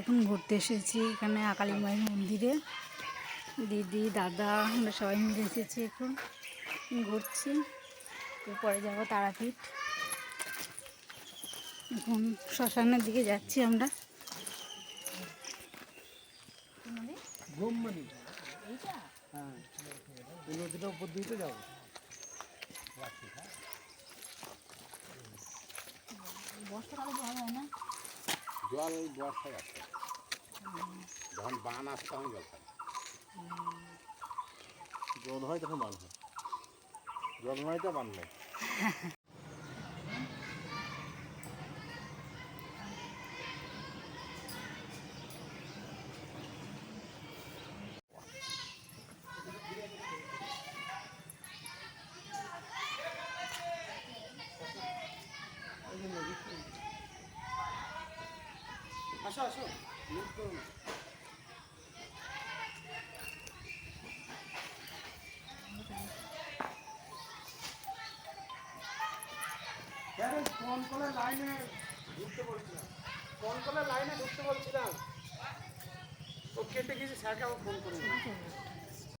এখন ঘুরতে এসেছি এখানে আকালী মায়ের মন্দিরে। দিদি দাদা আমরা সবাই মিলে এসেছি এখন। ঘুরছি। এরপরে যাব তারাপীঠ। এখন শ্মশানের দিকে যাচ্ছি আমরা। হ্যাঁ। এই নদীটা উপর দিয়ে যাব। বর্ষাকালে যাওয়া হয় না? জল বর্ষায় আসে যখন বান আসে তখন জল থাকে জল হয় তখন বান হয়। জল নয় তো বান নেই আসো আসো। ফোন করে লাইনে ঢুকতে বলছিলাম। ফোন করে লাইনে ঢুকতে বলছিলাম। ও কেটে গেছে স্যারকে আবার ফোন করে